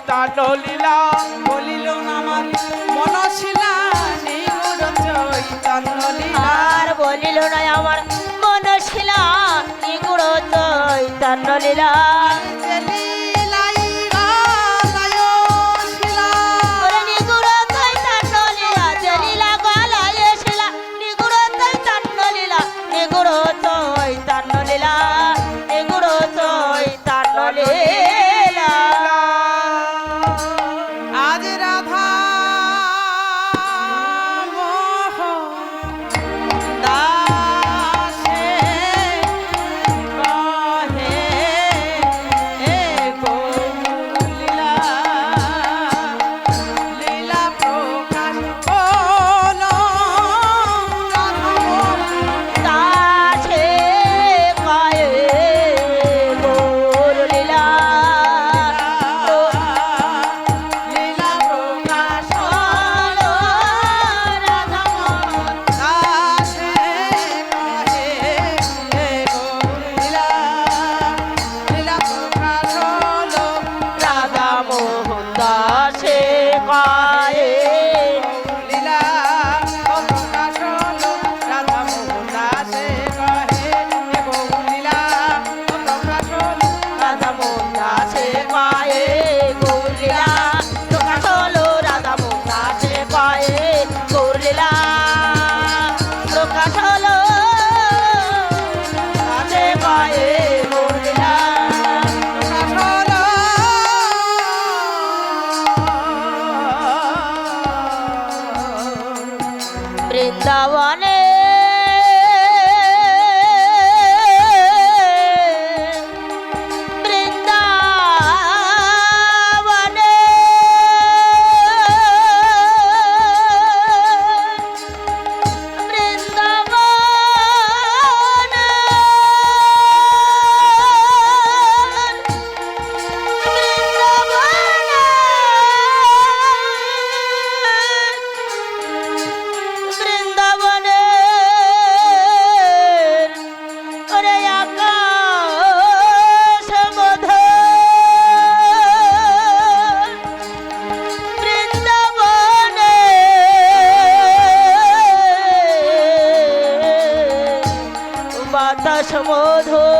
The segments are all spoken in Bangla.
কবিতা নলীলা বলিল আমার মানে মনশিলা নেই মোর আর বলিল, না আমার মনশিলা নিগুড় চৈতন্য লীলা। রস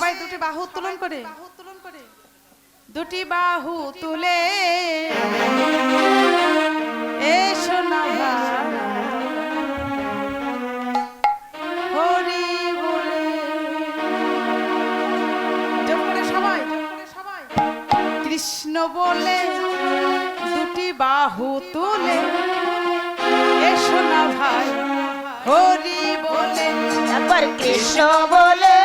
সবাই দুটি বাহু উত্তোলন করে। দুটি বাহু তুলে বলে। কৃষ্ণ বলে। দুটি বাহু তুলে এসো না ভাই। হরি বলে। কৃষ্ণ বলে।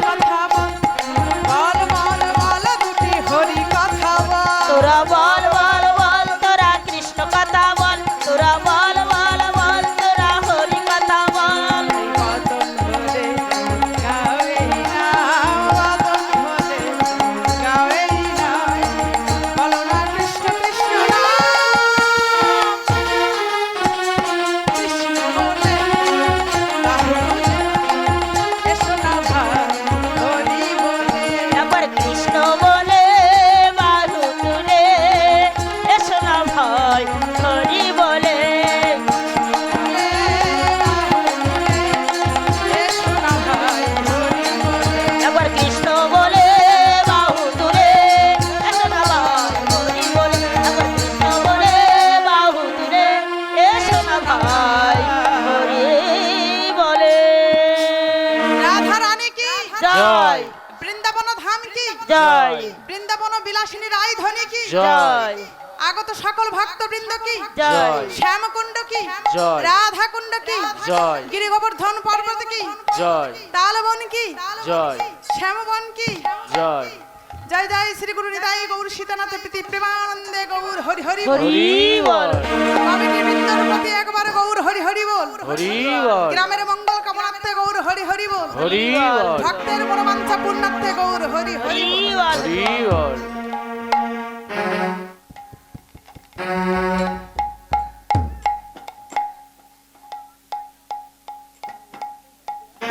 কথা বল জয়। বৃন্দাবন বিলাসিনী রায় ধনী কি? জয়। আগত সকল ভক্তবৃন্দ কি? জয়। শ্যামকুণ্ড কি? জয়। রাধা কুণ্ড কি? জয়। গিরি গোবর্ধন পর্বত কি? জয়। তালবন কি? জয়। শ্যামবন কি? জয়। জয় জয় শ্রী গুরু নিতাই গৌর সীতানাথ প্রীতি প্রেমানন্দে গৌর হরি হরি প্রতি একবার গৌর হরি হরি বল? হরি বল। গ্রামের মঙ্গল কামনার্থে গৌর হরি হরি বল। হরি বল। ভক্তের মনোবাঞ্ছা পূর্ণার্থে গৌর হরি হরি বল।